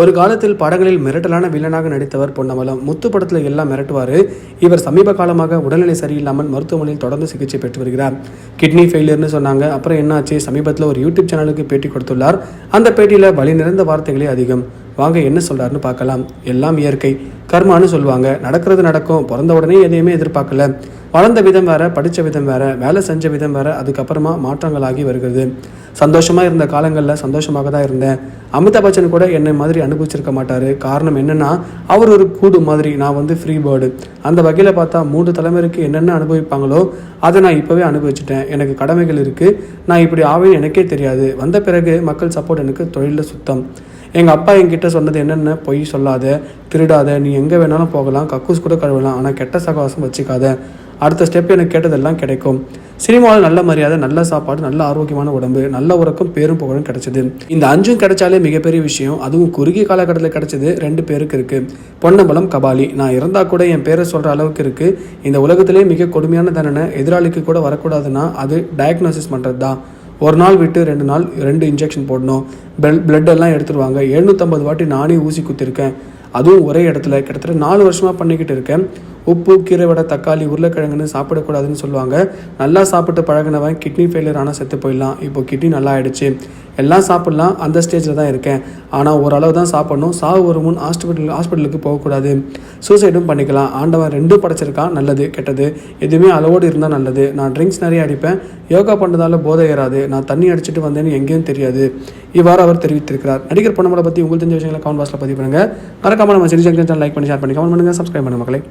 ஒரு காலத்தில் படங்களில் மிரட்டலான வில்லனாக நடித்தவர் பொன்னமலம். முத்து படத்தில் எல்லாம் மிரட்டுவார். இவர் சமீப காலமாக உடல்நிலை சரியில்லாமல் மருத்துவமனையில் தொடர்ந்து சிகிச்சை பெற்று வருகிறார். கிட்னி ஃபெயிலியர்னு சொன்னாங்க. அப்புறம் என்னாச்சு? சமீபத்தில் ஒரு யூடியூப் சேனலுக்கு பேட்டி கொடுத்துள்ளார். அந்த பேட்டியில் வழி நிறைந்த வார்த்தைகளே அதிகம். வாங்க என்ன சொல்றாருன்னு பார்க்கலாம். எல்லாம் இயற்கை. கர்மான்னு சொல்லுவாங்க. நடக்கிறது நடக்கும். பிறந்த உடனே எதையுமே எதிர்பார்க்கல. வளர்ந்த விதம் வேற படித்த விதம் வேற வேலை செஞ்ச விதம் வேற அதுக்கப்புறமா மாற்றங்களாகி வருகிறது. சந்தோஷமாக இருந்த காலங்களில் சந்தோஷமாக தான் இருந்தேன். அமிதாப் பச்சன் கூட என்னை மாதிரி அனுபவிச்சிருக்க மாட்டார். காரணம் என்னென்னா அவர் ஒரு கூடு மாதிரி நான் வந்து ஃப்ரீ பேர்டு அந்த வகையில் பார்த்தா மூன்று தலைமுறைக்கு என்னென்ன அனுபவிப்பாங்களோ அதை நான் இப்போவே அனுபவிச்சிட்டேன். எனக்கு கடமைகள் இருக்குது நான் இப்படி ஆவேன்னு எனக்கே தெரியாது. வந்த பிறகு மக்கள் சப்போர்ட் எனக்கு தொழிலில் சுத்தம். எங்கள் அப்பா என்கிட்ட சொன்னது என்னென்ன பொய் சொல்லாத திருடாத நீ எங்கே வேணாலும் போகலாம் கக்கூஸ் கூட கழுவலாம் ஆனால் கெட்ட சகவாசம் வச்சுக்காத. அடுத்த ஸ்டெப் எனக்கு கேட்டதெல்லாம் கிடைக்கும். சினிமாவில் நல்ல மரியாதை நல்ல சாப்பாடு நல்ல ஆரோக்கியமான உடம்பு நல்ல உறக்கம் பேரும் புகழும் கிடைச்சது. இந்த அஞ்சும் கிடைச்சாலே மிகப்பெரிய விஷயம். அதுவும் குறுகிய காலகட்டத்தில் கிடைச்சது ரெண்டு பேருக்கு இருக்கு. பொன்னம்பலம் கபாலி. நான் இருந்தா கூட என் பேரை சொல்ற அளவுக்கு இருக்கு. இந்த உலகத்திலே மிக கொடுமையான தண்டனை எதிராளிக்கு கூட வரக்கூடாதுன்னா அது டயக்னோசிஸ் பண்ணுறது தான் ஒரு நாள் விட்டு ரெண்டு நாள் ரெண்டு இன்ஜெக்ஷன் போடணும். பெல் பிளட் எல்லாம் எடுத்துருவாங்க. எழுநூற்றம்பது வாட்டி நானே ஊசி குத்திருக்கேன். அதுவும் ஒரே இடத்துல. கிட்டத்தட்ட நாலு வருஷமாக பண்ணிக்கிட்டு இருக்கேன். உப்பு கீரை வடை தக்காளி உருளைக்கிழங்குன்னு சாப்பிடக்கூடாதுன்னு சொல்லுவாங்க. நல்லா சாப்பிட்டு பழகினவன் கிட்னி ஃபெயிலியர் ஆனால் செத்து போயிடலாம். இப்போ கிட்னி நல்லா ஆயிடுச்சு எல்லாம் சாப்பிட்லாம். அந்த ஸ்டேஜில் தான் இருக்கேன். ஆனால் ஓரளவு தான் சாப்பிடணும். சாவு ஒரு முன் ஹாஸ்பிட்டல் ஹாஸ்பிட்டலுக்கு போகக்கூடாது. சூசைடும் பண்ணிக்கலாம். ஆண்டவன் ரெண்டும் படைச்சிருக்கான் நல்லது. கெட்டது. எதுவுமே அளவோடு இருந்தால் நல்லது. நான் ட்ரிங்க்ஸ் நிறைய அடிப்பேன். யோகா பண்ணுறதால போதை ஏறாது. நான் தண்ணி அடிச்சிட்டு வந்தேன்னு எங்கேயும் தெரியாது. இவ்வாறு அவர் தெரிவித்திருக்கிறார். நடிகர் பொன்னமலை பற்றி உங்களுக்கு தெரிஞ்ச விஷயங்களை கமெண்ட் பாக்ஸில் பதிவு பண்ணுங்கள் மறக்காமல் நம்ம சிறி லைக் பண்ணி ஷேர் பண்ணி கமெண்ட் பண்ணுங்கள் சப்ஸ்கிரைப் பண்ணுங்கள் மக்களை.